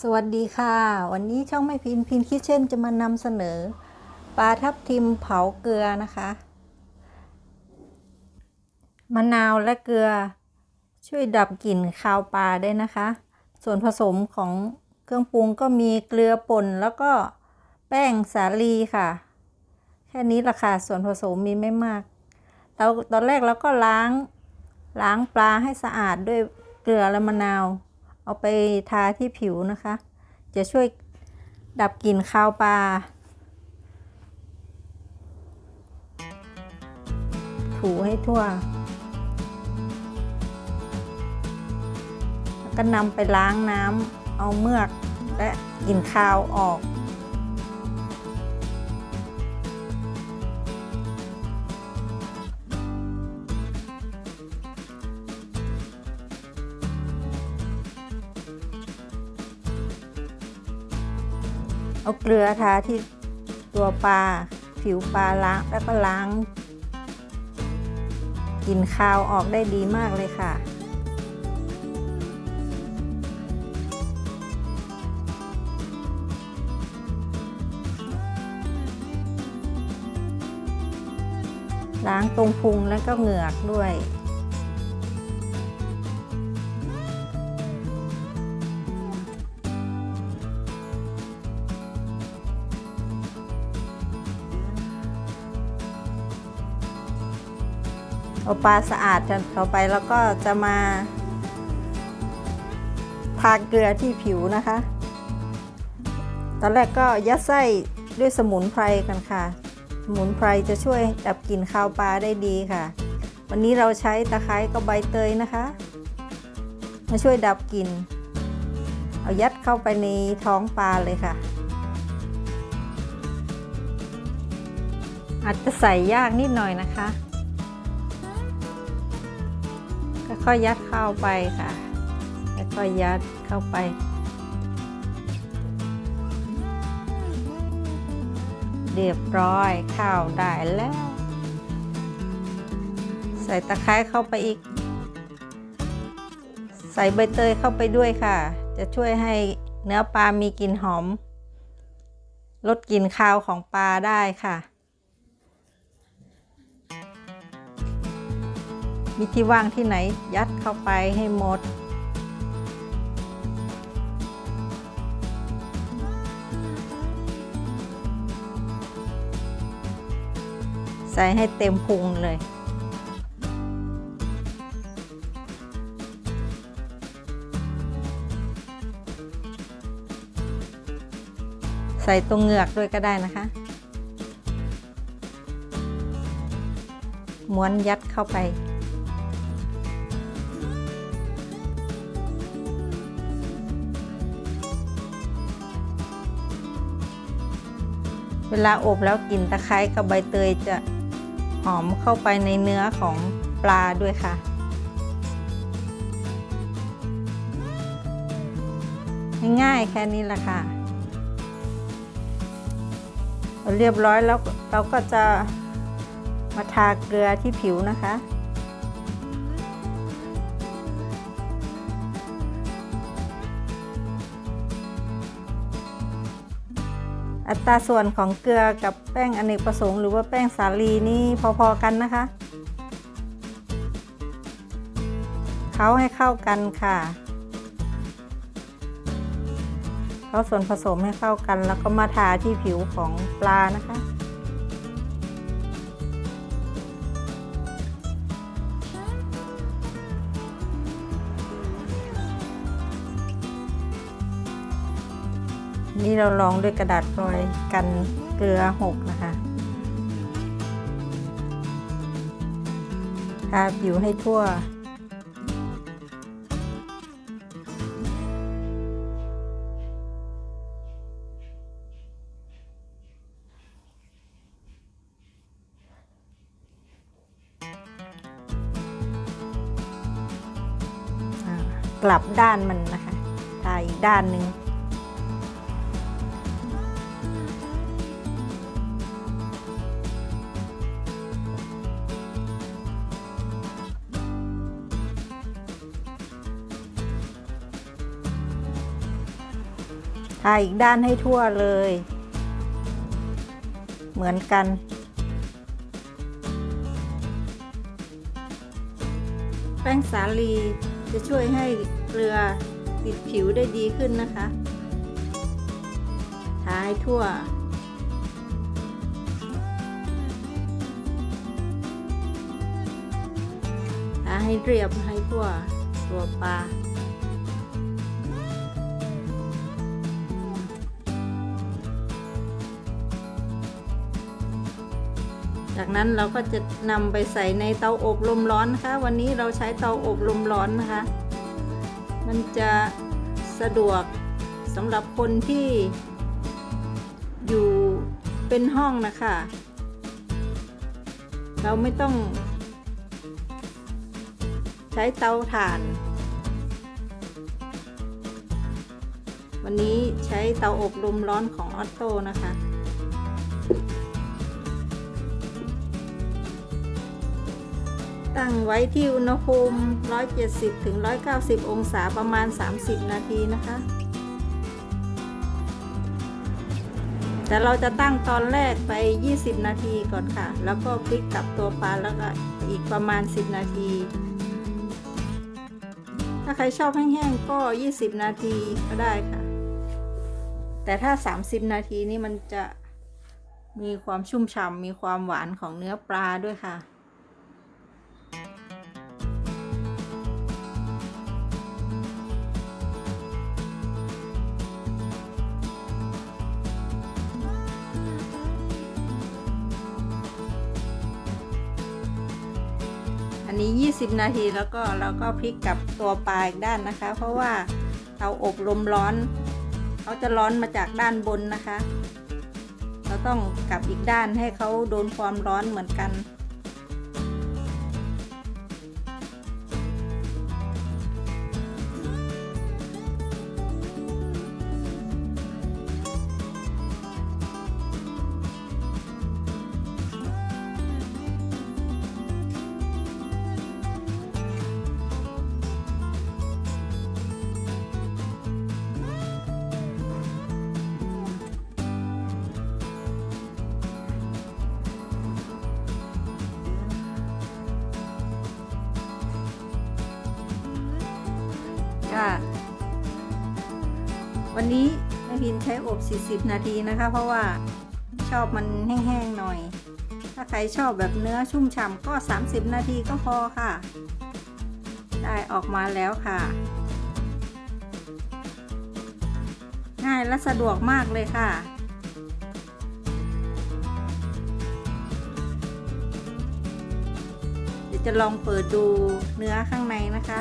สวัสดีค่ะ วันนี้ช่องไม่พินพินคิเช่นจะมานำเสนอปลาทับทิมเผาเกลือนะคะ มะนาวและเกลือช่วยดับกลิ่นคาวปลาได้นะคะ ส่วนผสมของเครื่องปรุงก็มีเกลือป่นแล้วก็แป้งสาลีค่ะ แค่นี้ละค่ะส่วนผสมมีไม่มากเราตอนแรกเราก็ล้างล้างปลาให้สะอาดด้วยเกลือและมะนาว เอาไปทาที่ผิวนะคะ จะช่วยดับกลิ่นคาวปลา ถูให้ทั่ว แล้วก็นำไปล้างน้ำเอาเมือกและกลิ่นคาวออก เอาเกลือทาที่ตัวปลา ผิวปลาล้างแล้วก็ล้างกลิ่นคาวออกได้ดีมากเลยค่ะ ล้างตรงพุงแล้วก็เหงือกด้วย เอาปลาสะอาดจนต่อไปแล้วก็จะมาทาเกลือที่ผิวนะคะ ตอนแรกก็ยัดไส้ด้วยสมุนไพรกันค่ะ สมุนไพรจะช่วยดับกลิ่นคาวปลาได้ดีค่ะ วันนี้เราใช้ตะไคร้กับใบเตยนะคะ มาช่วยดับกลิ่น เอายัดเข้าไปในท้องปลาเลยค่ะ อาจจะใส่ยากนิดหน่อยนะคะ ค่อยยัดเข้าไปค่ะค่อยยัดเข้าไป เรียบร้อยข้าวได้แล้ว ใส่ตะไคร้เข้าไปอีก ใส่ใบเตยเข้าไปด้วยค่ะ จะช่วยให้เนื้อปลามีกลิ่นหอม ลดกลิ่นคาวของปลาได้ค่ะ มีที่ว่างที่ไหนยัดเข้าไปให้หมด ใส่ให้เต็มพุงเลยใส่ตรงเหงือกด้วยก็ได้นะคะ ม้วนยัดเข้าไป เวลาอบแล้วกลิ่นตะไคร้กับใบเตยจะหอมเข้าไปในเนื้อของปลาด้วยค่ะ ง่ายๆแค่นี้แหละค่ะ เรียบร้อยแล้วเราก็จะมาทาเกลือที่ผิวนะคะ อัตราส่วนของเกลือกับแป้งอเนกประสงค์หรือว่าแป้งสาลีนี่พอๆกันนะคะเขาให้เข้ากันค่ะเขาส่วนผสมให้เข้ากัน แล้วก็มาทาที่ผิวของปลานะคะ นี่เราลองด้วยกระดาษฟอยล์กันเกลือหกนะคะทาผิวให้ทั่ว กลับด้านมันนะคะทาอีกด้านหนึ่ง ทาอีกด้านให้ทั่วเลย เหมือนกัน แป้งสาลีจะช่วยให้เกลือติดผิวได้ดีขึ้นนะคะทาให้ทั่วทาให้เรียบให้ทั่วตัวปลา จากนั้นเราก็จะนำไปใส่ในเตาอบลมร้อนนะคะ วันนี้เราใช้เตาอบลมร้อนนะคะ มันจะสะดวกสำหรับคนที่อยู่เป็นห้องนะคะ เราไม่ต้อง ใช้เตาถ่าน วันนี้ใช้เตาอบลมร้อนของออตโต้นะคะ ตั้งไว้ที่อุณหภูมิ 170 ถึง 190 องศาประมาณ 30 นาทีนะคะ แต่เราจะตั้งตอนแรกไป 20 นาทีก่อนค่ะ แล้วก็พลิกกลับตัวปลาแล้วก็อีกประมาณ 10 นาที ถ้าใครชอบแห้งๆ ก็ 20 นาทีก็ได้ค่ะ แต่ถ้า 30 นาทีนี่มันจะมีความชุ่มฉ่ำมีความหวานของเนื้อปลาด้วยค่ะ อันนี้ 20 นาทีแล้วก็เราก็พลิกกับตัวปลาอีกด้านนะคะ เพราะว่าเตาอบลมร้อนเขาจะร้อนมาจากด้านบนนะคะ เราต้องกลับอีกด้านให้เขาโดนความร้อนเหมือนกัน วันนี้แม่พินใช้อบ 40 นาทีนะคะ เพราะว่าชอบมันแห้งๆหน่อย ถ้าใครชอบแบบเนื้อชุ่มฉ่ำก็ 30 นาทีก็พอค่ะ ได้ออกมาแล้วค่ะ ง่ายและสะดวกมากเลยค่ะเดี๋ยวจะลองเปิดดูเนื้อข้างในนะคะ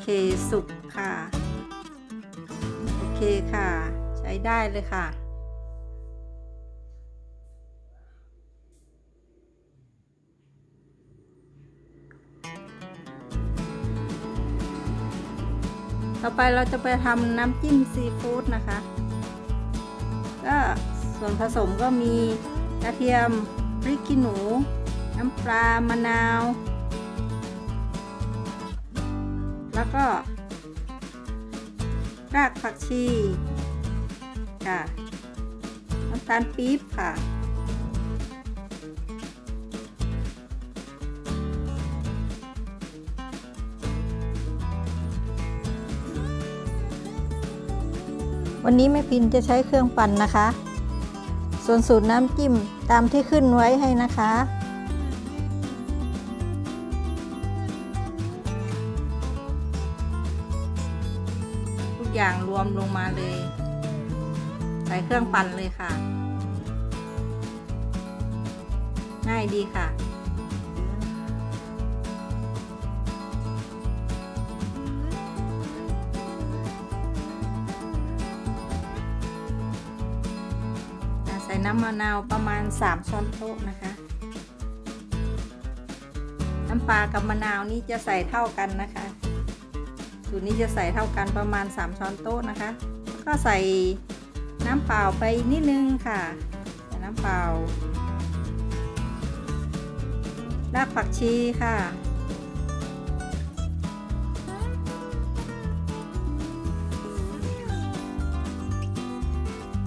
เคสุกค่ะ โอเคค่ะ ใช้ได้เลยค่ะ ต่อไปเราจะไปทำน้ำจิ้มซีฟู้ดนะคะ ก็ส่วนผสมก็มีกระเทียมพริกขี้หนู น้ำปลามะนาว แล้วก็ รากผักชีค่ะน้ำตาลปี๊บค่ะ วันนี้แม่พินจะใช้เครื่องปั่นนะคะ ส่วนสูตรน้ำจิ้มตามที่ขึ้นไว้ให้นะคะ วมลงมาเลย ใส่เครื่องปั่นเลยค่ะ ง่ายดีค่ะ ใส่น้ำมะนาวประมาณ 3 ช้อนโต๊ะนะคะ น้ำปลากับมะนาวนี่จะใส่เท่ากันนะคะ สูตรนี้จะใส่เท่ากันประมาณ 3 ช้อนโต๊ะนะคะ ก็ใส่น้ำเปล่าไปนิดนึงค่ะใส่น้ำเปล่ารากผักชีค่ะ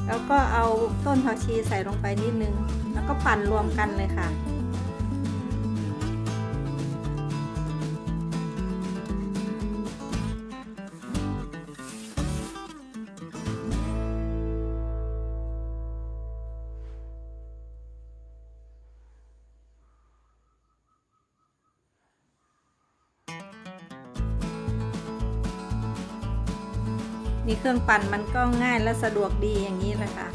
แล้วก็เอาต้นผักชีใส่ลงไปนิดนึง แล้วก็ปั่นรวมกันเลยค่ะ มีเครื่องปั่นมันก็ง่ายและสะดวกดีอย่างนี้เลยค่ะ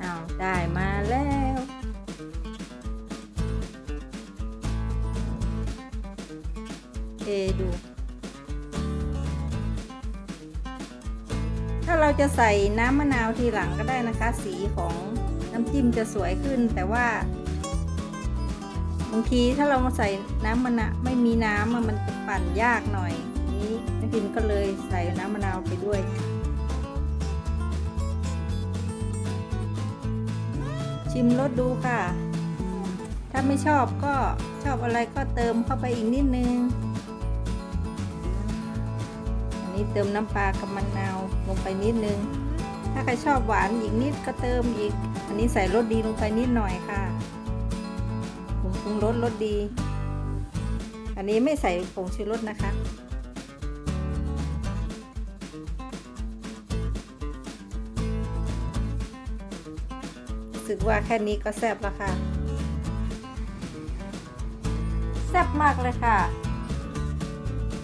เอาได้มาแล้วเทดู ถ้าเราจะใส่น้ำมะนาวทีหลังก็ได้นะคะ สีของน้ำจิ้มจะสวยขึ้น แต่ว่าบางทีถ้าเรามาใส่น้ำมะนาวไม่มีน้ำมันจะปั่นยากหน่อย นี้แม่พิมก็เลยใส่น้ำมะนาวไปด้วยชิมรสดูค่ะ ถ้าไม่ชอบก็ชอบอะไรก็เติมเข้าไปอีกนิดนึง นี้เติมน้ำปลากับมะนาวลงไปนิดนึง ถ้าใครชอบหวานอีกนิดก็เติมอีก อันนี้ใส่รสดีลงไปนิดหน่อยค่ะผงปรุงรสรสดี อันนี้ไม่ใส่ผงชูรสนะคะรู้สึกว่าแค่นี้ก็แซ่บแล้วค่ะ แซ่บมากเลยค่ะ